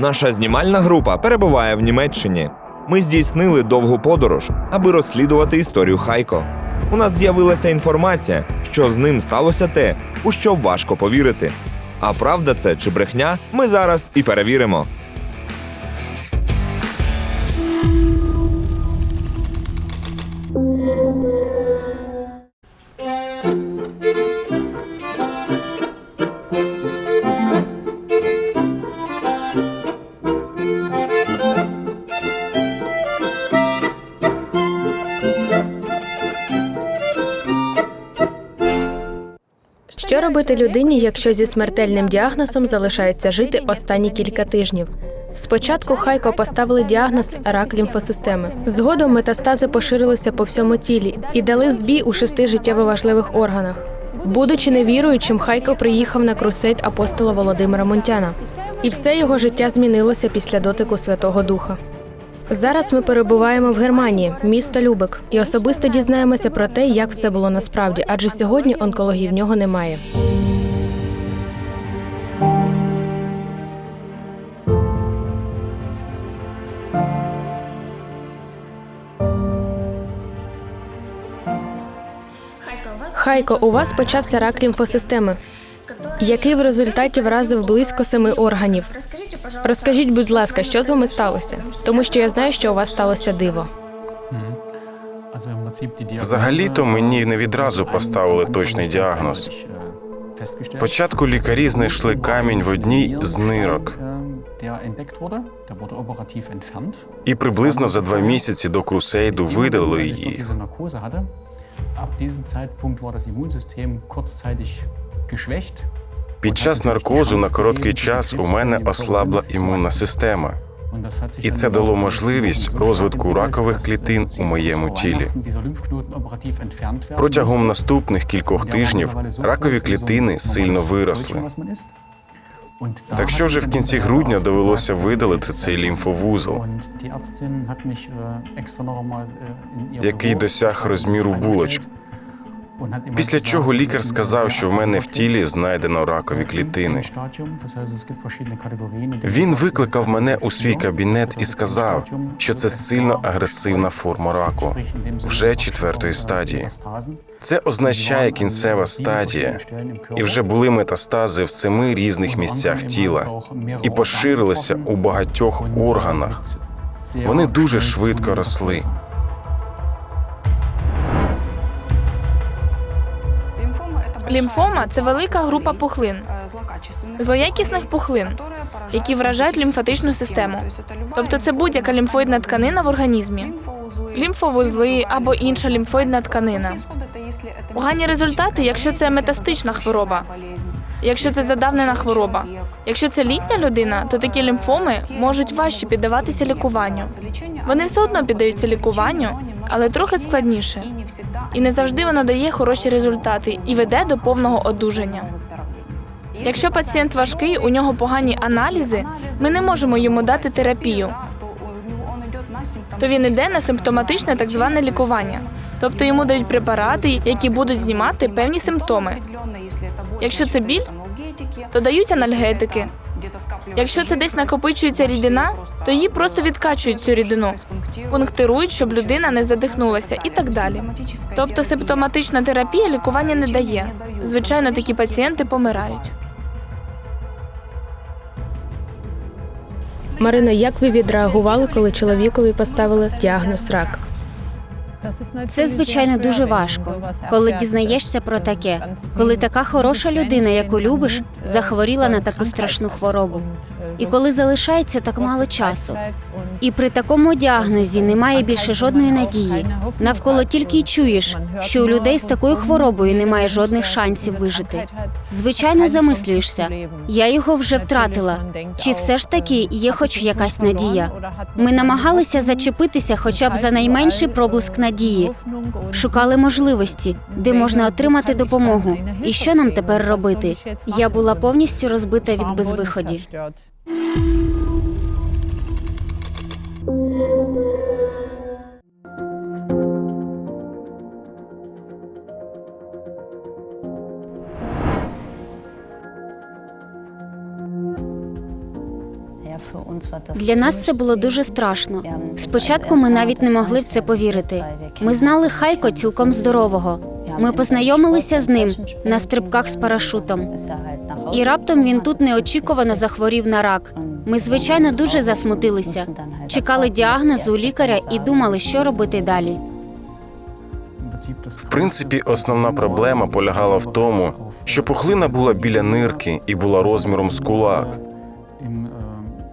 Наша знімальна група перебуває в Німеччині. Ми здійснили довгу подорож, аби розслідувати історію Хайко. У нас з'явилася інформація, що з ним сталося те, у що важко повірити. А правда це чи брехня, ми зараз і перевіримо. Що робити людині, якщо зі смертельним діагнозом залишається жити останні кілька тижнів? Спочатку Хайко поставили діагноз рак лімфосистеми. Згодом метастази поширилися по всьому тілі і дали збій у шести життєво важливих органах. Будучи невіруючим, Хайко приїхав на крусейд апостола Володимира Мунтяна. І все його життя змінилося після дотику Святого Духа. Зараз ми перебуваємо в Германії, місто Любек, і особисто дізнаємося про те, як все було насправді, адже сьогодні онкології в нього немає. Хайко, у вас почався рак лімфосистеми, який в результаті вразив близько семи органів. Розкажіть, будь ласка, що з вами сталося? Тому що я знаю, що у вас сталося диво. Взагалі-то мені не відразу поставили точний діагноз. Спочатку лікарі знайшли камінь в одній з нирок, і приблизно за два місяці до крусейду видалили її. Під час наркозу на короткий час у мене ослабла імунна система, і це дало можливість розвитку ракових клітин у моєму тілі. Протягом наступних кількох тижнів ракові клітини сильно виросли. Так що вже в кінці грудня довелося видалити цей лімфовузол, який досяг розміру булочки. Після чого лікар сказав, що в мене в тілі знайдено ракові клітини. Він викликав мене у свій кабінет і сказав, що це сильно агресивна форма раку, вже четвертої стадії. Це означає кінцева стадія, і вже були метастази в семи різних місцях тіла і поширилися у багатьох органах. Вони дуже швидко росли. Лімфома це велика група пухлин, злоякісних пухлин, які вражають лімфатичну систему. Тобто це будь-яка лімфоїдна тканина в організмі, лімфовузли або інша лімфоїдна тканина. Погані результати, якщо це метастична хвороба, якщо це задавнена хвороба. Якщо це літня людина, то такі лімфоми можуть важче піддаватися лікуванню. Вони все одно піддаються лікуванню, але трохи складніше. І не завжди воно дає хороші результати і веде до повного одужання. Якщо пацієнт важкий, у нього погані аналізи, ми не можемо йому дати терапію. То він іде на симптоматичне так зване лікування, тобто йому дають препарати, які будуть знімати певні симптоми. Якщо це біль, то дають анальгетики. Якщо це десь накопичується рідина, то її просто відкачують цю рідину, пунктирують, щоб людина не задихнулася, і так далі. Тобто симптоматична терапія лікування не дає. Звичайно, такі пацієнти помирають. Марино, як ви відреагували, коли чоловікові поставили діагноз рак? Це звичайно дуже важко, коли дізнаєшся про таке, коли така хороша людина, яку любиш, захворіла на таку страшну хворобу, і коли залишається так мало часу. І при такому діагнозі немає більше жодної надії. Навколо тільки й чуєш, що у людей з такою хворобою немає жодних шансів вижити. Звичайно, замислюєшся. Я його вже втратила. Чи все ж таки є хоч якась надія? Ми намагалися зачепитися хоча б за найменший проблиск надії, шукали можливості, де можна отримати допомогу. І що нам тепер робити? Я була повністю розбита від безвиході. Для нас це було дуже страшно. Спочатку ми навіть не могли в це повірити. Ми знали Хайко цілком здорового. Ми познайомилися з ним на стрибках з парашутом. І раптом він тут неочікувано захворів на рак. Ми, звичайно, дуже засмутилися. Чекали діагнозу у лікаря і думали, що робити далі. В принципі, основна проблема полягала в тому, що пухлина була біля нирки і була розміром з кулак.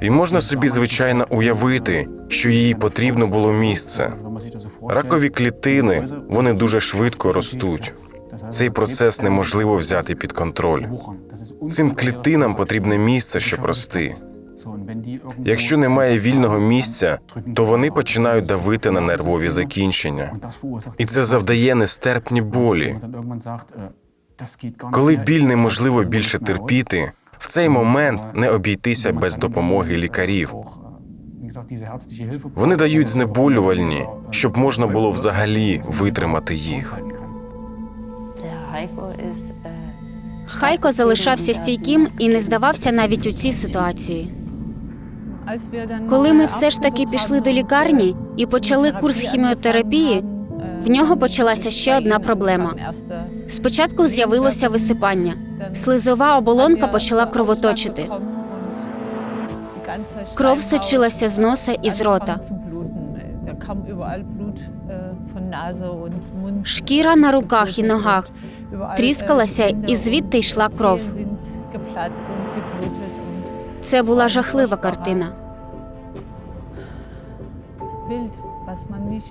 І можна собі звичайно уявити, що їй потрібно було місце. Ракові клітини вони дуже швидко ростуть. Цей процес неможливо взяти під контроль. Цим клітинам потрібне місце, щоб рости. Якщо немає вільного місця, то вони починають давити на нервові закінчення. І це завдає нестерпні болі. Коли біль неможливо більше терпіти, в цей момент не обійтися без допомоги лікарів. Вони дають знеболювальні, щоб можна було взагалі витримати їх. Хайко залишався стійким і не здавався навіть у цій ситуації. Коли ми все ж таки пішли до лікарні і почали курс хіміотерапії, в нього почалася ще одна проблема. Спочатку з'явилося висипання. Слизова оболонка почала кровоточити. Кров сочилася з носа і з рота. Шкіра на руках і ногах тріскалася, і звідти йшла кров. Це була жахлива картина.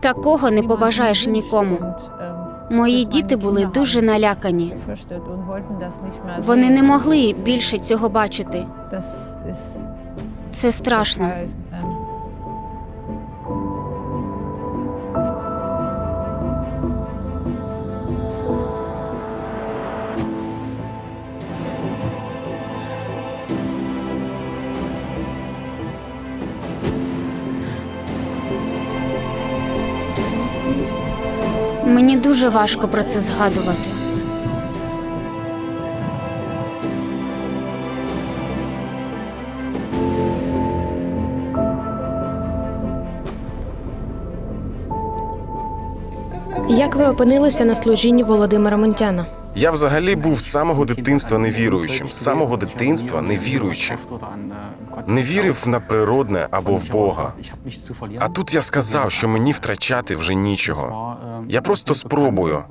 Такого не побажаєш нікому. Мої діти були дуже налякані. Вони не могли більше цього бачити. Це страшно. Мені дуже важко про це згадувати. Як ви опинилися на служінні Володимира Монтяна? Я взагалі був з самого дитинства невіруючим, з самого дитинства невіруючим. Не вірив в надприродне або в Бога. А тут я сказав, що мені втрачати вже нічого. Я просто спробую.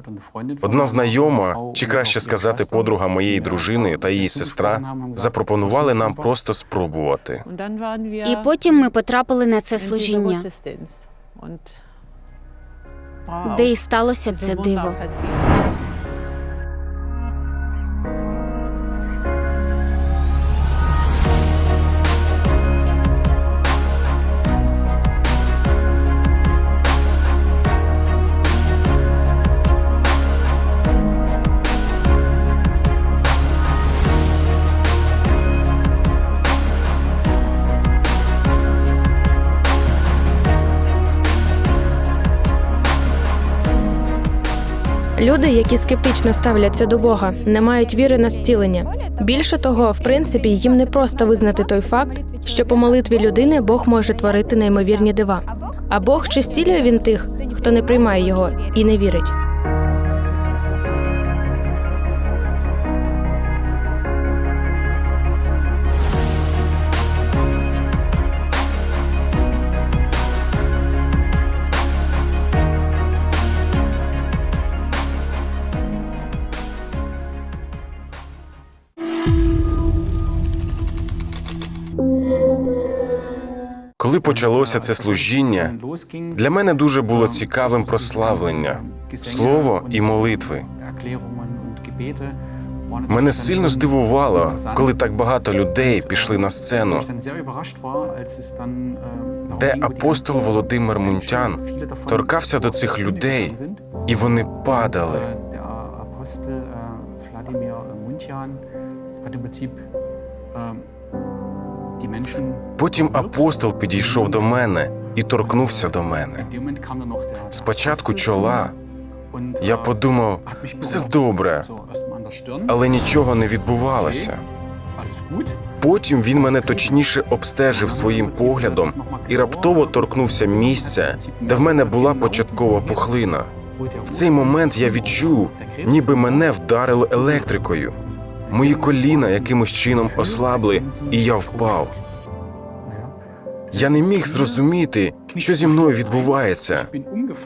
Одна знайома, чи краще сказати, подруга моєї дружини та її сестра, запропонували нам просто спробувати. І потім ми потрапили на це служіння, де і сталося це диво. Люди, які скептично ставляться до Бога, не мають віри на зцілення. Більше того, в принципі, їм не просто визнати той факт, що по молитві людини Бог може творити неймовірні дива. А Бог чи стілює він тих, хто не приймає його і не вірить. Почалося це служіння, для мене дуже було цікавим прославлення, слово і молитви. Мене сильно здивувало, коли так багато людей пішли на сцену, де апостол Володимир Мунтян торкався до цих людей, і вони падали. Потім апостол підійшов до мене і торкнувся до мене. Спочатку чола. Я подумав, все добре, але нічого не відбувалося. Потім він мене точніше обстежив своїм поглядом і раптово торкнувся місця, де в мене була початкова пухлина. В цей момент я відчув, ніби мене вдарило електрикою. Мої коліна якимось чином ослабли, і я впав. Я не міг зрозуміти, що зі мною відбувається.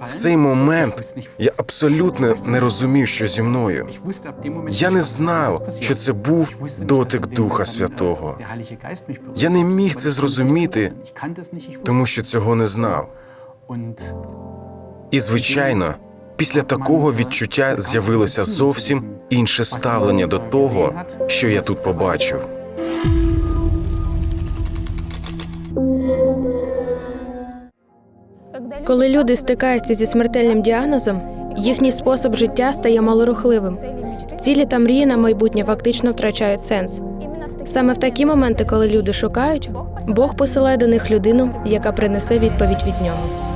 В цей момент я абсолютно не розумів, що зі мною. Я не знав, що це був дотик Духа Святого. Я не міг це зрозуміти, тому що цього не знав. І, звичайно, після такого відчуття з'явилося зовсім інше ставлення до того, що я тут побачив. Коли люди стикаються зі смертельним діагнозом, їхній спосіб життя стає малорухливим. Цілі та мрії на майбутнє фактично втрачають сенс. Саме в такі моменти, коли люди шукають, Бог посилає до них людину, яка принесе відповідь від нього.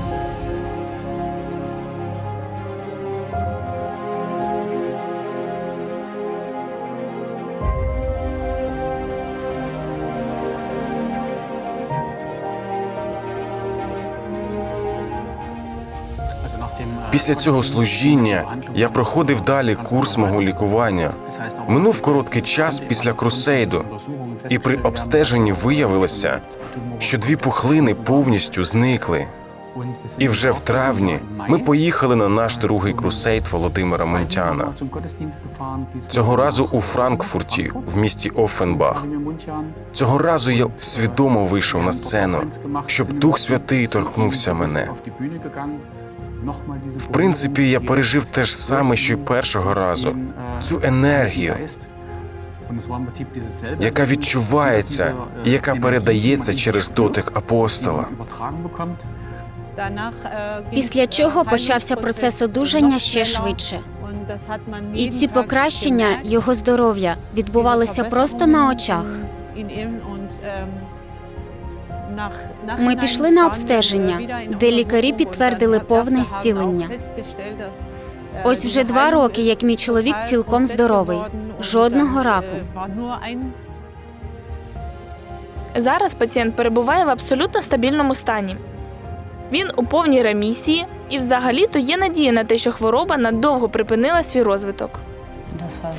Після цього служіння я проходив далі курс мого лікування. Минув короткий час після крусейду, і при обстеженні виявилося, що дві пухлини повністю зникли. І вже в травні ми поїхали на наш другий крусейд Володимира Мунтяна. Цього разу у Франкфурті, в місті Оффенбах. Цього разу я свідомо вийшов на сцену, щоб Дух Святий торкнувся мене. В принципі, я пережив те ж саме, що й першого разу. Цю енергію, яка відчувається і яка передається через дотик апостола. Після чого почався процес одужання ще швидше. І ці покращення його здоров'я відбувалися просто на очах. Ми пішли на обстеження, де лікарі підтвердили повне зцілення. Ось вже два роки, як мій чоловік цілком здоровий, жодного раку. Зараз пацієнт перебуває в абсолютно стабільному стані. Він у повній ремісії, і взагалі-то є надія на те, що хвороба надовго припинила свій розвиток.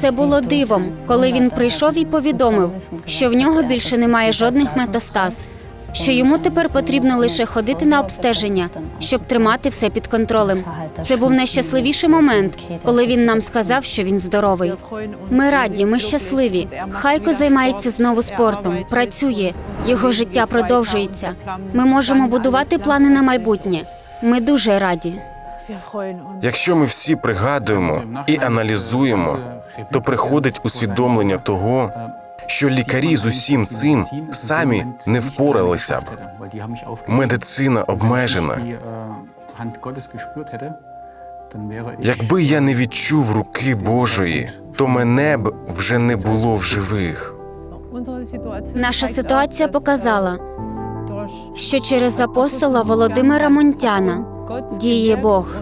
Це було дивом, коли він прийшов і повідомив, що в нього більше немає жодних метастаз, що йому тепер потрібно лише ходити на обстеження, щоб тримати все під контролем. Це був найщасливіший момент, коли він нам сказав, що він здоровий. Ми раді, ми щасливі. Хайко займається знову спортом, працює, його життя продовжується. Ми можемо будувати плани на майбутнє. Ми дуже раді. Якщо ми всі пригадуємо і аналізуємо, то приходить усвідомлення того, що лікарі з усім цим самі не впоралися б. Медицина обмежена. Якби я не відчув руки Божої, то мене б вже не було в живих. Наша ситуація показала, що через апостола Володимира Монтяна діє Бог.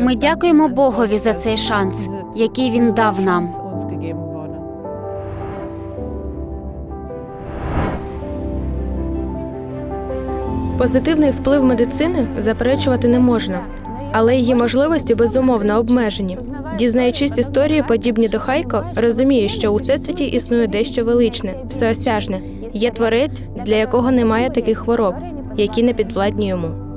Ми дякуємо Богові за цей шанс, який він дав нам. Позитивний вплив медицини заперечувати не можна, але її можливості безумовно обмежені. Дізнаючись історії, подібні до Хайко, розуміє, що у всесвіті існує дещо величне, всеосяжне. Є творець, для якого немає таких хвороб, які не підвладні йому.